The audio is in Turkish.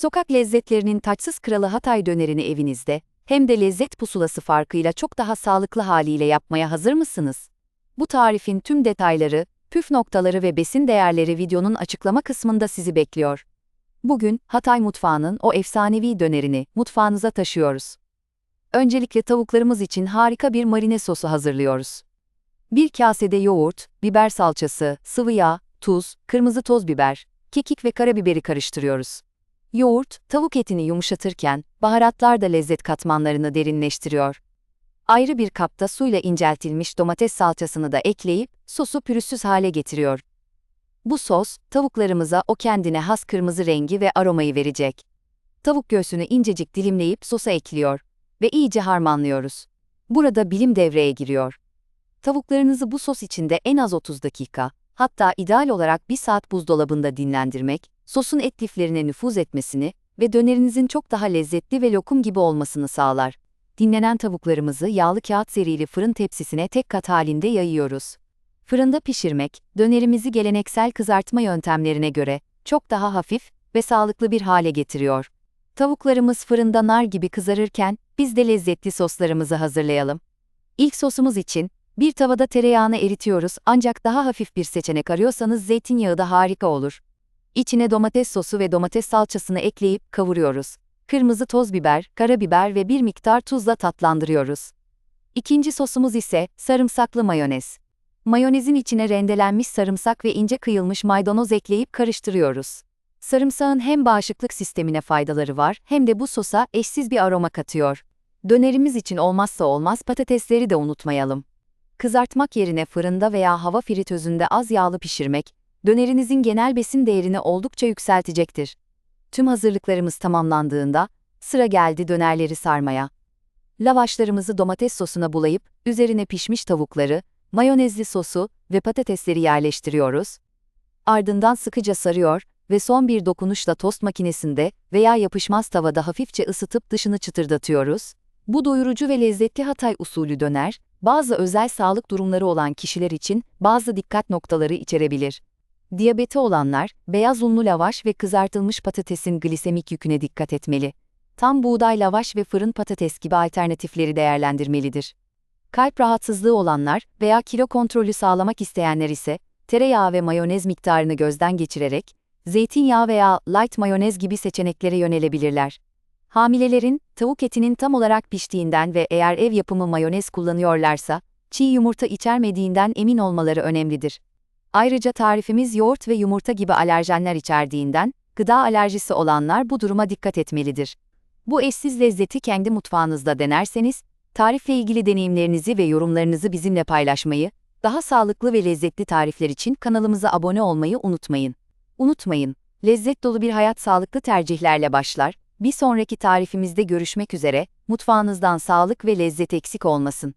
Sokak lezzetlerinin taçsız kralı Hatay dönerini evinizde, hem de lezzet pusulası farkıyla çok daha sağlıklı haliyle yapmaya hazır mısınız? Bu tarifin tüm detayları, püf noktaları ve besin değerleri videonun açıklama kısmında sizi bekliyor. Bugün Hatay mutfağının o efsanevi dönerini mutfağınıza taşıyoruz. Öncelikle tavuklarımız için harika bir marine sosu hazırlıyoruz. Bir kasede yoğurt, biber salçası, sıvı yağ, tuz, kırmızı toz biber, kekik ve karabiberi karıştırıyoruz. Yoğurt, tavuk etini yumuşatırken, baharatlar da lezzet katmanlarını derinleştiriyor. Ayrı bir kapta suyla inceltilmiş domates salçasını da ekleyip, sosu pürüzsüz hale getiriyor. Bu sos, tavuklarımıza o kendine has kırmızı rengi ve aromayı verecek. Tavuk göğsünü incecik dilimleyip sosa ekliyor ve iyice harmanlıyoruz. Burada bilim devreye giriyor. Tavuklarınızı bu sos içinde en az 30 dakika, hatta ideal olarak 1 saat buzdolabında dinlendirmek, sosun et liflerine nüfuz etmesini ve dönerinizin çok daha lezzetli ve lokum gibi olmasını sağlar. Dinlenen tavuklarımızı yağlı kağıt serili fırın tepsisine tek kat halinde yayıyoruz. Fırında pişirmek, dönerimizi geleneksel kızartma yöntemlerine göre çok daha hafif ve sağlıklı bir hale getiriyor. Tavuklarımız fırında nar gibi kızarırken biz de lezzetli soslarımızı hazırlayalım. İlk sosumuz için bir tavada tereyağını eritiyoruz ancak daha hafif bir seçenek arıyorsanız zeytinyağı da harika olur. İçine domates sosu ve domates salçasını ekleyip kavuruyoruz. Kırmızı toz biber, karabiber ve bir miktar tuzla tatlandırıyoruz. İkinci sosumuz ise sarımsaklı mayonez. Mayonezin içine rendelenmiş sarımsak ve ince kıyılmış maydanoz ekleyip karıştırıyoruz. Sarımsağın hem bağışıklık sistemine faydaları var hem de bu sosa eşsiz bir aroma katıyor. Dönerimiz için olmazsa olmaz patatesleri de unutmayalım. Kızartmak yerine fırında veya hava fritözünde az yağlı pişirmek, dönerinizin genel besin değerini oldukça yükseltecektir. Tüm hazırlıklarımız tamamlandığında, sıra geldi dönerleri sarmaya. Lavaşlarımızı domates sosuna bulayıp, üzerine pişmiş tavukları, mayonezli sosu ve patatesleri yerleştiriyoruz. Ardından sıkıca sarıyor ve son bir dokunuşla tost makinesinde veya yapışmaz tavada hafifçe ısıtıp dışını çıtırdatıyoruz. Bu doyurucu ve lezzetli Hatay usulü döner, bazı özel sağlık durumları olan kişiler için bazı dikkat noktaları içerebilir. Diyabeti olanlar, beyaz unlu lavaş ve kızartılmış patatesin glisemik yüküne dikkat etmeli. Tam buğday lavaş ve fırın patates gibi alternatifleri değerlendirmelidir. Kalp rahatsızlığı olanlar veya kilo kontrolü sağlamak isteyenler ise, tereyağı ve mayonez miktarını gözden geçirerek, zeytinyağı veya light mayonez gibi seçeneklere yönelebilirler. Hamilelerin, tavuk etinin tam olarak piştiğinden ve eğer ev yapımı mayonez kullanıyorlarsa, çiğ yumurta içermediğinden emin olmaları önemlidir. Ayrıca tarifimiz yoğurt ve yumurta gibi alerjenler içerdiğinden, gıda alerjisi olanlar bu duruma dikkat etmelidir. Bu eşsiz lezzeti kendi mutfağınızda denerseniz, tarifle ilgili deneyimlerinizi ve yorumlarınızı bizimle paylaşmayı, daha sağlıklı ve lezzetli tarifler için kanalımıza abone olmayı unutmayın. Unutmayın, lezzet dolu bir hayat sağlıklı tercihlerle başlar. Bir sonraki tarifimizde görüşmek üzere, mutfağınızdan sağlık ve lezzet eksik olmasın.